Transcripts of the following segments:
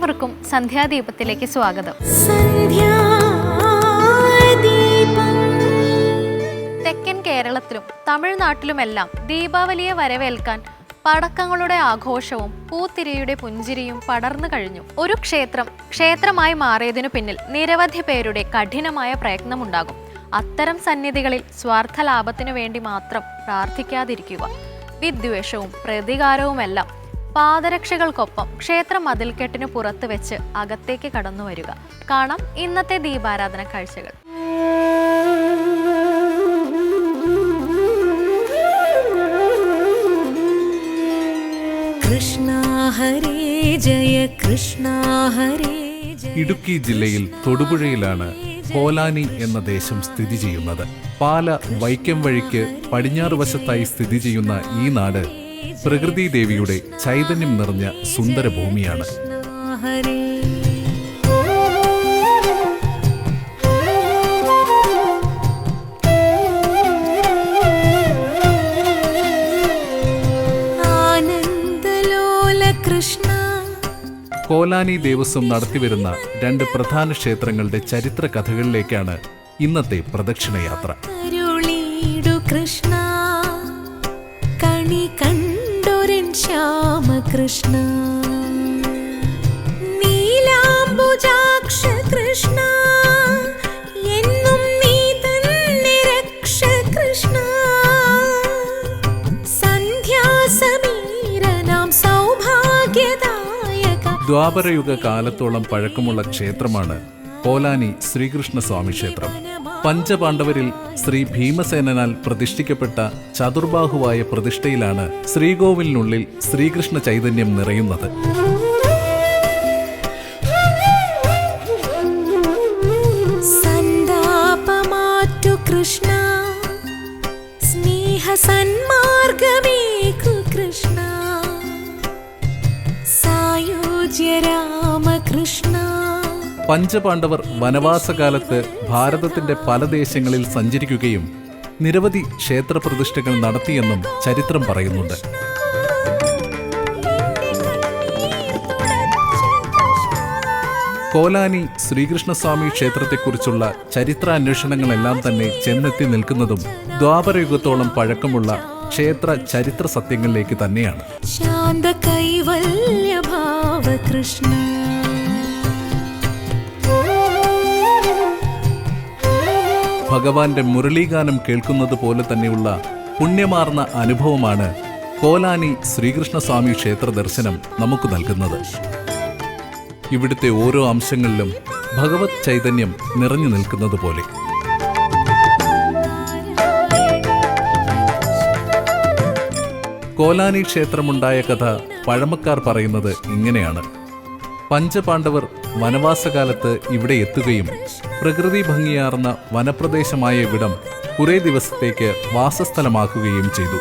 ഏവർക്കും സന്ധ്യാദീപത്തിലേക്ക് സ്വാഗതം. തെക്കൻ കേരളത്തിലും തമിഴ്നാട്ടിലുമെല്ലാം ദീപാവലിയെ വരവേൽക്കാൻ പടക്കങ്ങളുടെ ആഘോഷവും പൂത്തിരിയുടെ പുഞ്ചിരിയും പടർന്നു കഴിഞ്ഞു. ഒരു ക്ഷേത്രം ക്ഷേത്രമായി മാറിയതിനു പിന്നിൽ നിരവധി പേരുടെ കഠിനമായ പ്രയത്നമുണ്ടാകും. അത്തരം സന്നിധികളിൽ സ്വാർത്ഥ ലാഭത്തിനു വേണ്ടി മാത്രം പ്രാർത്ഥിക്കാതിരിക്കുക. വിദ്വേഷവും പ്രതികാരവുമെല്ലാം പാദരക്ഷകൾക്കൊപ്പം ക്ഷേത്ര മതിൽക്കെട്ടിന് പുറത്ത് വെച്ച് അകത്തേക്ക് കടന്നു വരിക. കാണാം ഇന്നത്തെ ദീപാരാധന കാഴ്ചകൾ. കൃഷ്ണ ഹരേ ജയ കൃഷ്ണ ഹരേ ജയ. ഇടുക്കി ജില്ലയിൽ തൊടുപുഴയിലാണ് കോലാനി എന്ന ദേശം സ്ഥിതി ചെയ്യുന്നത്. പാല വൈക്കം വഴിക്ക് പടിഞ്ഞാറ് വശത്തായി സ്ഥിതി ചെയ്യുന്ന ഈ നാട് പ്രകൃതി ദേവിയുടെ ചൈതന്യം നിറഞ്ഞ സുന്ദര ഭൂമിയാണ് കോലാനി ദേവസ്വം നടത്തിവരുന്ന രണ്ട് പ്രധാന ക്ഷേത്രങ്ങളുടെ ചരിത്ര കഥകളിലേക്കാണ് ഇന്നത്തെ പ്രദക്ഷിണയാത്ര. കൃഷ്ണ. ശ്യാമകൃഷ്ണ നീലാംബുജാക്ഷ കൃഷ്ണ എന്നും നീ തന്നെ രക്ഷ കൃഷ്ണ സന്ധ്യാസമീരനാം സൗഭാഗ്യദായക. ദ്വാപരയുഗ കാലത്തോളം പഴക്കമുള്ള ക്ഷേത്രമാണ് കോലാനി ശ്രീകൃഷ്ണസ്വാമി ക്ഷേത്രം. പഞ്ചപാണ്ഡവരിൽ ശ്രീ ഭീമസേനാൽ പ്രതിഷ്ഠിക്കപ്പെട്ട ചതുർബാഹുവായ പ്രതിഷ്ഠയിലാണ് ശ്രീകോവിലിനുള്ളിൽ ശ്രീകൃഷ്ണ ചൈതന്യം നിറയുന്നത്. കൃഷ്ണ സ്നേഹ സന്മാർഗമേകു പഞ്ചപാണ്ഡവർ വനവാസകാലത്ത് ഭാരതത്തിന്റെ പല ദേശങ്ങളിൽ സഞ്ചരിക്കുകയും നിരവധി ക്ഷേത്രപ്രതിഷ്ഠകൾ നടത്തിയെന്നും ചരിത്രം പറയുന്നുണ്ട്. കോലാനി ശ്രീകൃഷ്ണസ്വാമി ക്ഷേത്രത്തെക്കുറിച്ചുള്ള ചരിത്രാന്വേഷണങ്ങളെല്ലാം തന്നെ ചെന്നെത്തി നിൽക്കുന്നതും ദ്വാപരയുഗത്തോളം പഴക്കമുള്ള ക്ഷേത്ര ചരിത്ര സത്യങ്ങളിലേക്ക് തന്നെയാണ്. ശാന്ത കൈവല്യ ഭാവ ഭഗവാന്റെ മുരളീഗാനം കേൾക്കുന്നത് പോലെ തന്നെയുള്ള പുണ്യമാർന്ന അനുഭവമാണ് കോലാനി ശ്രീകൃഷ്ണസ്വാമി ക്ഷേത്ര ദർശനം നമുക്ക് നൽകുന്നത്. ഇവിടുത്തെ ഓരോ അംശങ്ങളിലും ഭഗവത് ചൈതന്യം നിറഞ്ഞു നിൽക്കുന്നത് പോലെ. കോലാനി ക്ഷേത്രമുണ്ടായ കഥ പഴമക്കാർ പറയുന്നത് ഇങ്ങനെയാണ്. പഞ്ചപാണ്ഡവർ വനവാസകാലത്ത് ഇവിടെ എത്തുകയും പ്രകൃതി ഭംഗിയാർന്ന വനപ്രദേശമായ ഇവിടം കുറേ ദിവസത്തേക്ക് വാസസ്ഥലമാക്കുകയും ചെയ്തു.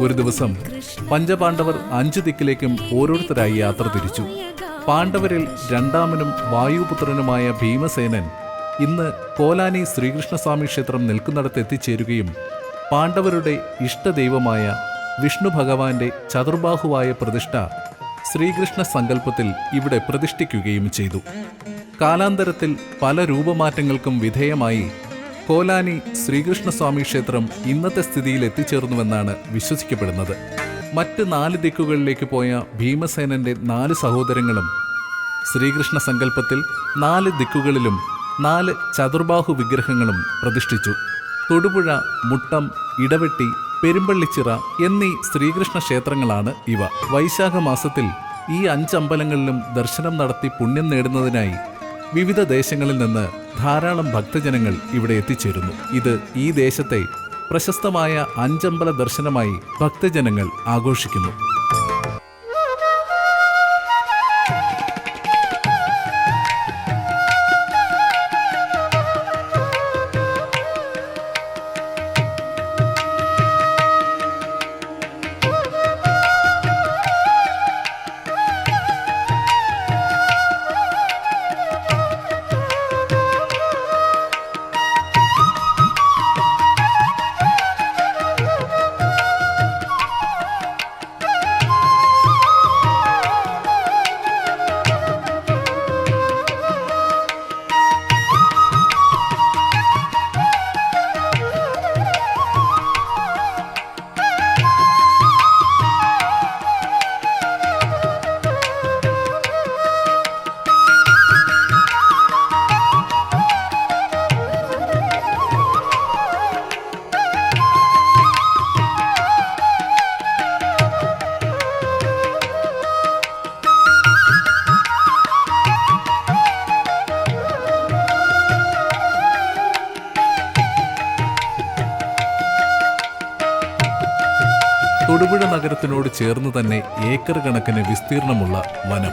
ഒരു ദിവസം പഞ്ചപാണ്ഡവർ അഞ്ചു ദിക്കിലേക്കും ഓരോരുത്തരായി യാത്ര തിരിച്ചു. പാണ്ഡവരിൽ രണ്ടാമനും വായുപുത്രനുമായ ഭീമസേനൻ ഇന്ന് കോലാനി ശ്രീകൃഷ്ണസ്വാമി ക്ഷേത്രം നിൽക്കുന്നിടത്ത് എത്തിച്ചേരുകയും പാണ്ഡവരുടെ ഇഷ്ടദൈവമായ വിഷ്ണു ഭഗവാന്റെ ചതുർബാഹുവായ പ്രതിഷ്ഠ ശ്രീകൃഷ്ണ സങ്കല്പത്തിൽ ഇവിടെ പ്രതിഷ്ഠിക്കുകയും ചെയ്തു. കാലാന്തരത്തിൽ പല രൂപമാറ്റങ്ങൾക്കും വിധേയമായി കോലാനി ശ്രീകൃഷ്ണസ്വാമി ക്ഷേത്രം ഇന്നത്തെ സ്ഥിതിയിൽ എത്തിച്ചേർന്നുവെന്നാണ് വിശ്വസിക്കപ്പെടുന്നത്. മറ്റ് നാല് ദിക്കുകളിലേക്ക് പോയ ഭീമസേനന്റെ നാല് സഹോദരങ്ങളും ശ്രീകൃഷ്ണ സങ്കല്പത്തിൽ നാല് ദിക്കുകളിലും നാല് ചതുർബാഹു വിഗ്രഹങ്ങളും പ്രതിഷ്ഠിച്ചു. തൊടുപുഴ മുട്ടം ഇടവെട്ടി പെരുമ്പള്ളിച്ചിറ എന്നീ ശ്രീകൃഷ്ണ ക്ഷേത്രങ്ങളാണ് ഇവ. വൈശാഖ മാസത്തിൽ ഈ അഞ്ചമ്പലങ്ങളിലും ദർശനം നടത്തി പുണ്യം നേടുന്നതിനായി വിവിധ ദേശങ്ങളിൽ നിന്ന് ധാരാളം ഭക്തജനങ്ങൾ ഇവിടെ എത്തിച്ചേരുന്നു. ഇത് ഈ ദേശത്തെ പ്രശസ്തമായ അഞ്ചമ്പല ദർശനമായി ഭക്തജനങ്ങൾ ആഘോഷിക്കുന്നു. തൊടുപുഴ നഗരത്തിനോട് ചേർന്ന് തന്നെ ഏക്കർ കണക്കിന് വിസ്തീർണമുള്ള വനം.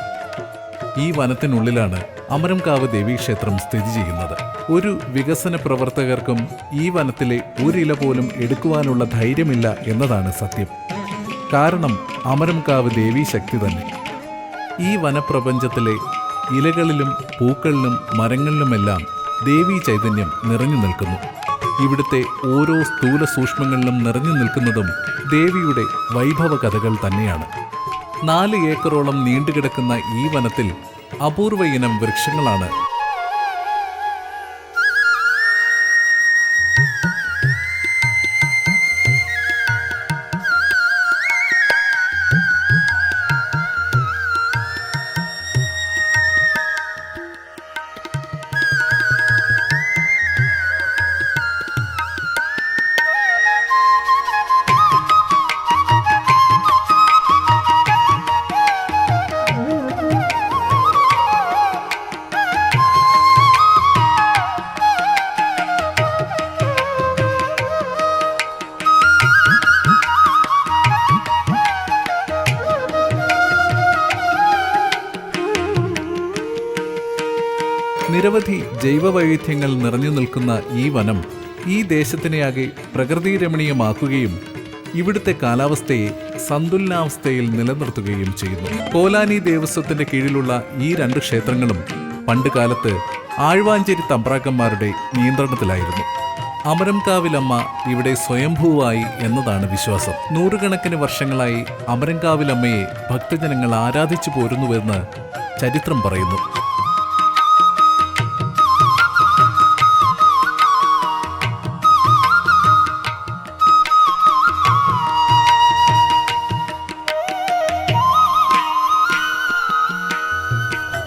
ഈ വനത്തിനുള്ളിലാണ് അമരംകാവ് ദേവീക്ഷേത്രം സ്ഥിതി ചെയ്യുന്നത്. ഒരു വികസന പ്രവർത്തകർക്കും ഈ വനത്തിലെ ഒരില പോലും എടുക്കുവാനുള്ള ധൈര്യമില്ല എന്നതാണ് സത്യം. കാരണം അമരംകാവ് ദേവീ ശക്തി തന്നെ. ഈ വനപ്രപഞ്ചത്തിലെ ഇലകളിലും പൂക്കളിലും മരങ്ങളിലുമെല്ലാം ദേവീ ചൈതന്യം നിറഞ്ഞു നിൽക്കുന്നു. ഇവിടുത്തെ ഓരോ സ്ഥൂല സൂക്ഷ്മങ്ങളിലും നിറഞ്ഞു നിൽക്കുന്നതും ദേവിയുടെ വൈഭവ കഥകൾ തന്നെയാണ്. നാല് ഏക്കറോളം നീണ്ടുകിടക്കുന്ന ഈ വനത്തിൽ അപൂർവ ഇനം വൃക്ഷങ്ങളാണ് നിരവധി ജൈവവൈവിധ്യങ്ങൾ നിറഞ്ഞു നിൽക്കുന്ന ഈ വനം ഈ ദേശത്തിനെയാകെ പ്രകൃതി രമണീയമാക്കുകയും ഇവിടുത്തെ കാലാവസ്ഥയെ സന്തുലനാവസ്ഥയിൽ നിലനിർത്തുകയും ചെയ്യുന്നു. കോലാനി ദേവസ്വത്തിന്റെ കീഴിലുള്ള ഈ രണ്ട് ക്ഷേത്രങ്ങളും പണ്ട് കാലത്ത് ആഴ്വാഞ്ചേരി തമ്പ്രാക്കന്മാരുടെ നിയന്ത്രണത്തിലായിരുന്നു. അമരംകാവിലമ്മ ഇവിടെ സ്വയംഭൂവായി എന്നതാണ് വിശ്വാസം. നൂറുകണക്കിന് വർഷങ്ങളായി അമരംകാവിലമ്മയെ ഭക്തജനങ്ങൾ ആരാധിച്ചു പോരുന്നുവെന്ന് ചരിത്രം പറയുന്നു.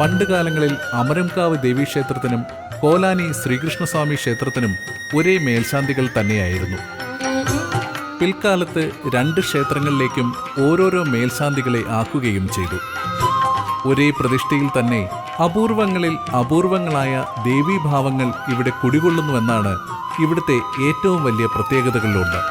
പണ്ടുകാലങ്ങളിൽ അമരംകാവ് ദേവീക്ഷേത്രത്തിനും കോലാനി ശ്രീകൃഷ്ണസ്വാമി ക്ഷേത്രത്തിനും ഒരേ മേൽശാന്തികൾ തന്നെയായിരുന്നു. പിൽക്കാലത്ത് രണ്ട് ക്ഷേത്രങ്ങളിലേക്കും ഓരോരോ മേൽശാന്തികളെ ആക്കുകയും ചെയ്തു. ഒരേ പ്രതിഷ്ഠയിൽ തന്നെ അപൂർവങ്ങളിൽ അപൂർവങ്ങളായ ദേവീഭാവങ്ങൾ ഇവിടെ കുടികൊള്ളുന്നുവെന്നാണ് ഇവിടുത്തെ ഏറ്റവും വലിയ പ്രത്യേകതകളിലൊന്ന്.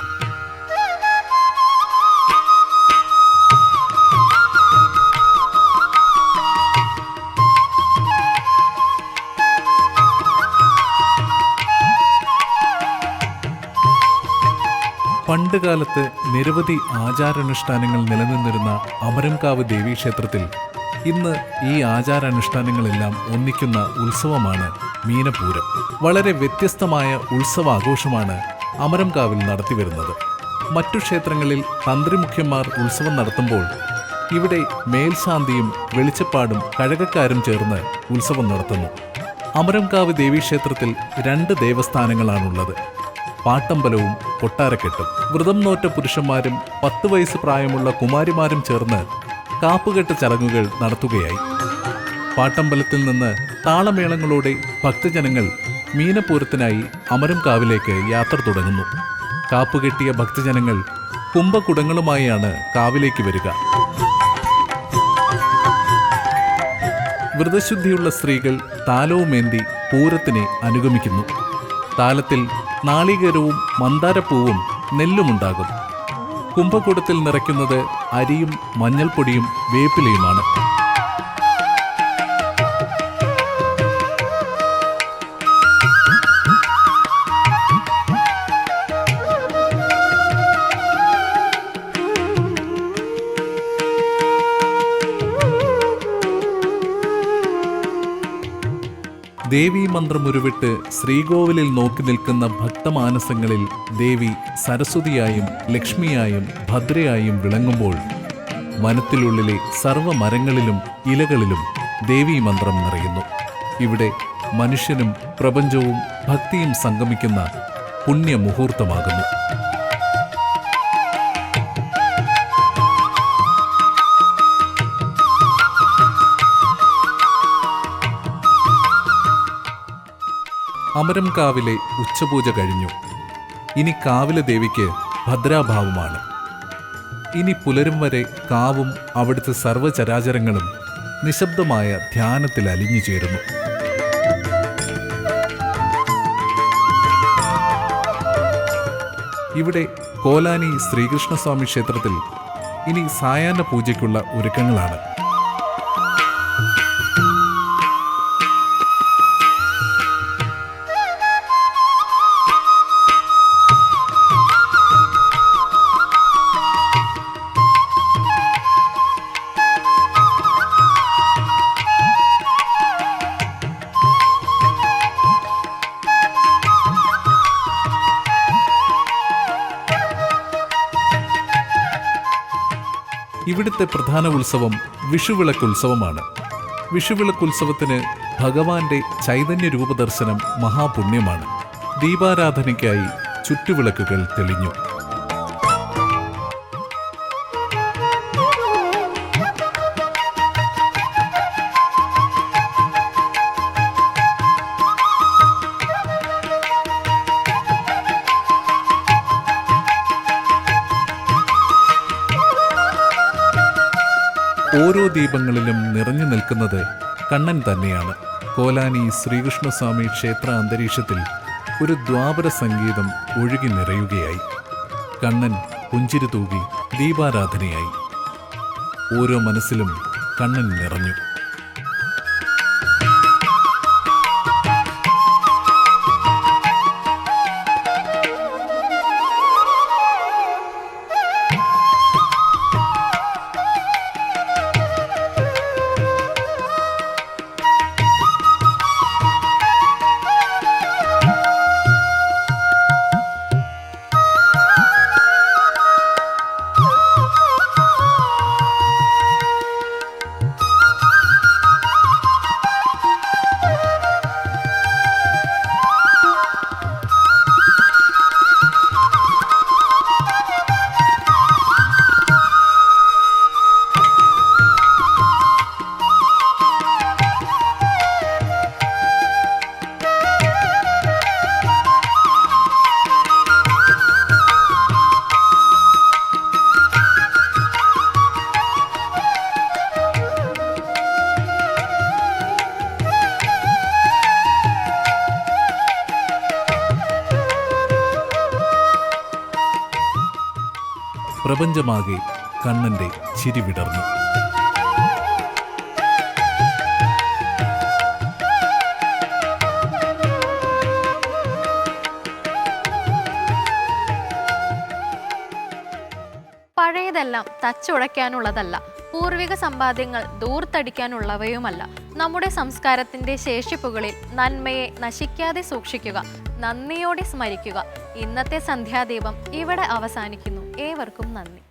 പണ്ടുകാലത്ത് നിരവധി ആചാരാനുഷ്ഠാനങ്ങൾ നിലനിന്നിരുന്ന അമരംകാവ് ദേവീക്ഷേത്രത്തിൽ ഇന്ന് ഈ ആചാരാനുഷ്ഠാനങ്ങളെല്ലാം ഒന്നിക്കുന്ന ഉത്സവമാണ് മീനപൂരം. വളരെ വ്യത്യസ്തമായ ഉത്സവാഘോഷമാണ് അമരംകാവിൽ നടത്തിവരുന്നത്. മറ്റു ക്ഷേത്രങ്ങളിൽ തന്ത്രിമുഖ്യന്മാർ ഉത്സവം നടത്തുമ്പോൾ ഇവിടെ മേൽശാന്തിയും വെളിച്ചപ്പാടും കഴകക്കാരും ചേർന്ന് ഉത്സവം നടത്തുന്നു. അമരംകാവ് ദേവീക്ഷേത്രത്തിൽ രണ്ട് ദേവസ്ഥാനങ്ങളാണുള്ളത്. പാട്ടമ്പലവും കൊട്ടാരക്കെട്ടും. വ്രതം നോറ്റ പുരുഷന്മാരും പത്ത് വയസ്സ് പ്രായമുള്ള കുമാരിമാരും ചേർന്ന് കാപ്പുകെട്ട് ചടങ്ങുകൾ നടത്തുകയായി. പാട്ടമ്പലത്തിൽ നിന്ന് താളമേളങ്ങളോടെ ഭക്തജനങ്ങൾ മീനപൂരത്തിനായി അമരംകാവിലേക്ക് യാത്ര തുടങ്ങുന്നു. കാപ്പുകെട്ടിയ ഭക്തജനങ്ങൾ കുംഭകുടങ്ങളുമായാണ് കാവിലേക്ക് വരിക. വ്രതശുദ്ധിയുള്ള സ്ത്രീകൾ താലവുമേന്തി പൂരത്തിനെ അനുഗമിക്കുന്നു. താലത്തിൽ നാളികേരവും മന്ദാരപ്പൂവും നെല്ലുമുണ്ടാകും. കുംഭകൂടത്തിൽ നിറയ്ക്കുന്നത് അരിയും മഞ്ഞൾപ്പൊടിയും വേപ്പിലയുമാണ്. ദേവീ മന്ത്രമുരുവിട്ട് ശ്രീകോവിലിൽ നോക്കി നിൽക്കുന്ന ഭക്തമാനസങ്ങളിൽ ദേവി സരസ്വതിയായും ലക്ഷ്മിയായും ഭദ്രയായും വിളങ്ങുമ്പോൾ വനത്തിലുള്ളിലെ സർവമരങ്ങളിലും ഇലകളിലും ദേവീ മന്ത്രം നിറയുന്നു. ഇവിടെ മനുഷ്യനും പ്രപഞ്ചവും ഭക്തിയും സംഗമിക്കുന്ന പുണ്യമുഹൂർത്തമാകുന്നു. അമരംകാവിലെ ഉച്ചപൂജ കഴിഞ്ഞു. ഇനി കാവിലെ ദേവിക്ക് ഭദ്രാഭാവമാണ്. ഇനി പുലരും വരെ കാവും അവിടുത്തെ സർവചരാചരങ്ങളും നിശബ്ദമായ ധ്യാനത്തിൽ അലിഞ്ഞു ചേരുന്നു. ഇവിടെ കോലാനി ശ്രീകൃഷ്ണസ്വാമി ക്ഷേത്രത്തിൽ ഇനി സായാഹ്ന പൂജയ്ക്കുള്ള ഒരുക്കങ്ങളാണ്. ഇവിടുത്തെ പ്രധാന ഉത്സവം വിഷുവിളക്ക് ഉത്സവമാണ് വിഷുവിളക്ക് ഉത്സവത്തിന് ഭഗവാന്റെ ചൈതന്യ രൂപദർശനം മഹാപുണ്യമാണ്. ദീപാരാധനയ്ക്കായി ചുറ്റുവിളക്കുകൾ തെളിഞ്ഞു. ദീപങ്ങളിലും നിറഞ്ഞു നിൽക്കുന്നത് കണ്ണൻ തന്നെയാണ്. കോലാനി ശ്രീകൃഷ്ണസ്വാമി ക്ഷേത്ര അന്തരീക്ഷത്തിൽ ഒരു ദ്വാപര സംഗീതം ഒഴുകി നിറയുകയായി. കണ്ണൻ പുഞ്ചിരി തൂകി ദീപാരാധനയായി. ഓരോ മനസ്സിലും കണ്ണൻ നിറഞ്ഞു. പ്രപഞ്ചമാകെ കണ്ണന്റെ ചിരി വിടർന്നു. പഴയതെല്ലാം തച്ചുടയ്ക്കാനുള്ളതല്ല. പൂർവിക സമ്പാദ്യങ്ങൾ ദൂർത്തടിക്കാനുള്ളവയുമല്ല. നമ്മുടെ സംസ്കാരത്തിന്റെ ശേഷിപ്പുകളിൽ നന്മയെ നശിക്കാതെ സൂക്ഷിക്കുക നന്ദിയോടെ സ്മരിക്കുക. ഇന്നത്തെ സന്ധ്യാദീപം ഇവിടെ അവസാനിക്കുന്നു. ഏവർക്കും നന്ദി.